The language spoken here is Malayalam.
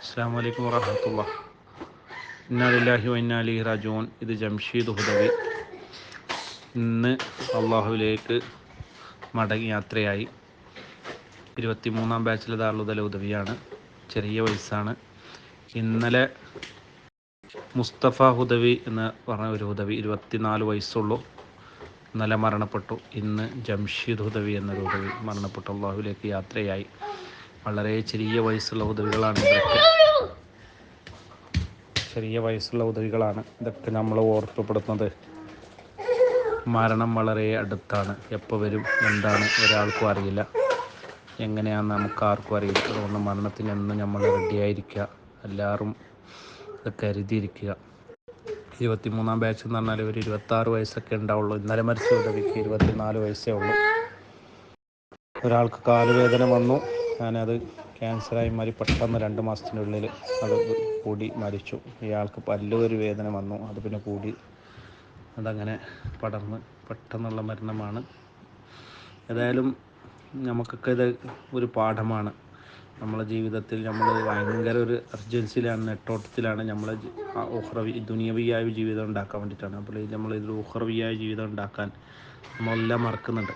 അസ്സാം വലൈക്കും വറഹമത്തുള്ള. ഇന്നാലില്ലാഹി വൈനാലി റജൂൻ ഇത് ജംഷീദ് ഹുദവി. ഇന്ന് അള്ളാഹുവിലേക്ക് മടങ്ങി യാത്രയായി ഇരുപത്തി മൂന്നാം ബാച്ചിലെ ദാറുദല ഉദവിയാണ്. ചെറിയ വയസ്സാണ്. ഇന്നലെ മുസ്തഫ ഹുദവി എന്ന് പറഞ്ഞ ഒരു ഹുദവി ഇരുപത്തിനാല് വയസ്സുള്ളൂ. ഇന്നലെ മരണപ്പെട്ടു. ഇന്ന് ജംഷീദ് ഹുദവി എന്നൊരു ഹുദവി മരണപ്പെട്ടു. അള്ളാഹുവിലേക്ക് യാത്രയായി. വളരെ ചെറിയ വയസ്സുള്ള ഉദവികളാണ് ഇതൊക്കെ. ചെറിയ വയസ്സുള്ള ഉദവികളാണ് ഇതൊക്കെ നമ്മൾ ഓർമ്മപ്പെടുത്തുന്നത്. മരണം വളരെ അടുത്താണ്. എപ്പോൾ വരും എന്താണ് ഒരാൾക്കും അറിയില്ല. എങ്ങനെയാണെന്ന് നമുക്ക് ആർക്കും അറിയില്ല. അതുകൊണ്ട് മരണത്തിന് എന്ന് നമ്മൾ റെഡിയായിരിക്കുക എല്ലാവരും ഇതൊക്കെ കരുതിയിരിക്കുക. ഇരുപത്തിമൂന്നാം ബാച്ച് എന്ന് പറഞ്ഞാൽ ഒരു ഇരുപത്താറ് വയസ്സൊക്കെ ഉണ്ടാവുള്ളൂ. ഇന്നലെ മരിച്ച ഉദവിക്ക് ഇരുപത്തിനാല് വയസ്സേ ഉള്ളൂ. ഒരാൾക്ക് കാലുവേദന വന്നു. ഞാനത് ക്യാൻസറായി മാറി പെട്ടെന്ന് രണ്ട് മാസത്തിനുള്ളിൽ അത് കൂടി മരിച്ചു. ഇയാൾക്ക് പല്ലൊരു വേദന വന്നു. അത് പിന്നെ കൂടി അതങ്ങനെ പടർന്ന് പെട്ടെന്നുള്ള മരണമാണ്. ഏതായാലും നമുക്കൊക്കെ ഇത് ഒരു പാഠമാണ്. നമ്മളെ ജീവിതത്തിൽ നമ്മൾ ഭയങ്കര ഒരു അർജൻസിയിലാണ് നെട്ടോട്ടത്തിലാണ് നമ്മൾ ഉഹ്റവി ദുനിയവിയായ ജീവിതം ഉണ്ടാക്കാൻ വേണ്ടിയിട്ടാണ്. അപ്പോൾ നമ്മൾ ഇതിൽ ഉഹ്റവിയായ ജീവിതം ഉണ്ടാക്കാൻ നമ്മളെല്ലാം മറക്കുന്നുണ്ട്.